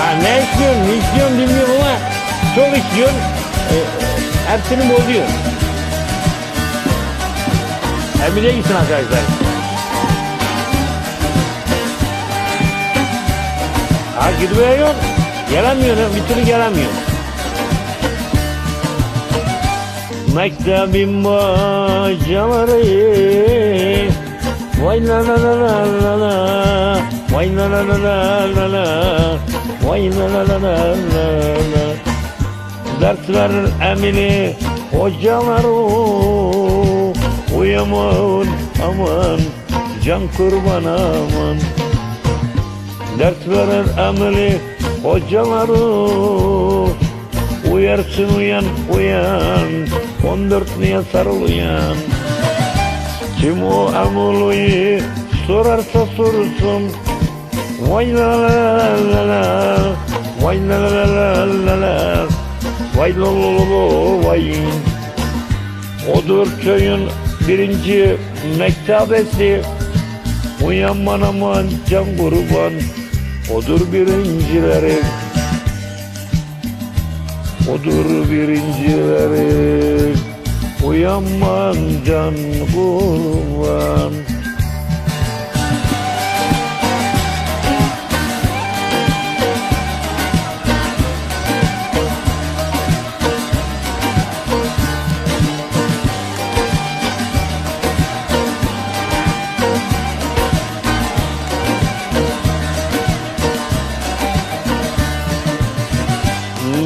Ha ne istiyorsun, ne istiyorsun bilmiyorum ama çok istiyorsun. E, hepsini bozuyor. Emine gitsin arkadaşlar. Ha gidiyor yok. Gelemiyor, bir türlü gelemiyor. Mektebin bacaları Vay la la la la la la Vay la la la la la la Vay la la la la la la. Dert verir emini hocaları Uyaman aman can kurban aman. Dert verir emini hocaları Uyarsın uyan uyan. 14 niye sarıl uyan Kim o amuluyu sorarsa sorsun Vay la la la la Vay la la la la la Vay la la la la vay Odur köyün birinci mektabesi Uyanman aman can kurban Odur birincileri Odur birincileri Uyanman can kurban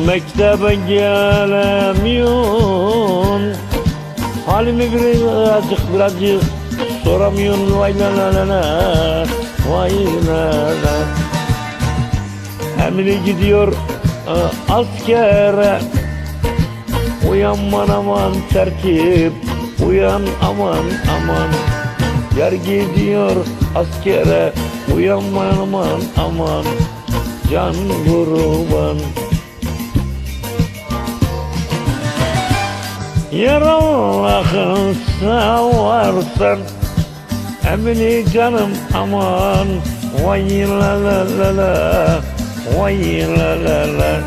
Mektebe gelemiyorsun. Halimi birazcık birazcık soramıyorsun. Vay la la la la Vay la la. Emri gidiyor e, askere. Uyanman aman tertip Uyan aman aman. Yer gidiyor askere Uyanman aman aman. Can kurban Yer Allah'ın seversen Emini canım aman. Vay la la la la. Vay la la la.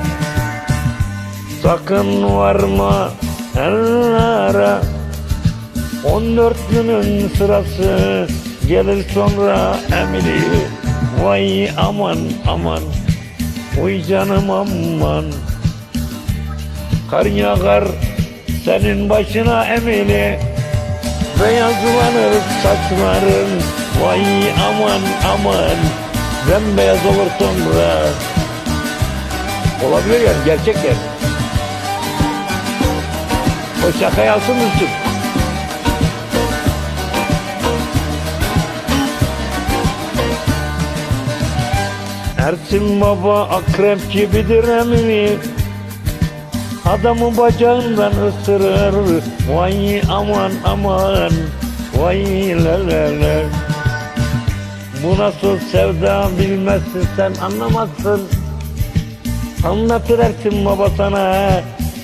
Sakın varma ellere. On dört günün sırası Gelir sonra emri Vay aman aman. Uy canım aman. Kar yağar senin başına emili Beyazlanır saçların. Vay aman aman Bembeyaz olur sonra Olabilir yani gerçek yani. O şakayı alsın mısın? Ersin baba akrep gibidir emmi Adamı bacağından ısırır. Vay aman aman. Vay la la la Bu nasıl sevda bilmezsin sen anlamazsın. Anlatır Ersin baba sana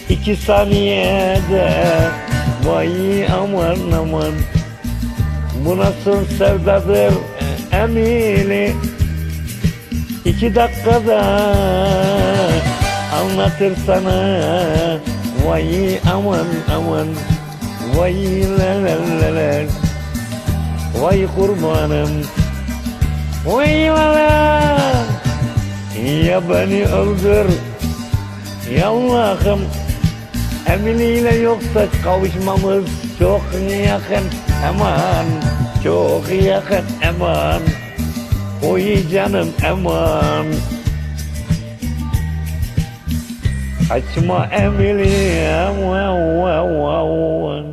iki saniyede. Vay aman aman. Bu nasıl sevdadır emili? İki dakikada anlatır sana. Vay aman aman. Vay la Vay kurbanım. Vay la la. Ya beni öldür. Ya Allah'ım Eminiyle yoksa kavuşmamız çok yakın. Aman çok yakın aman. Oy canım aman Açma Emily wow, wow, wow.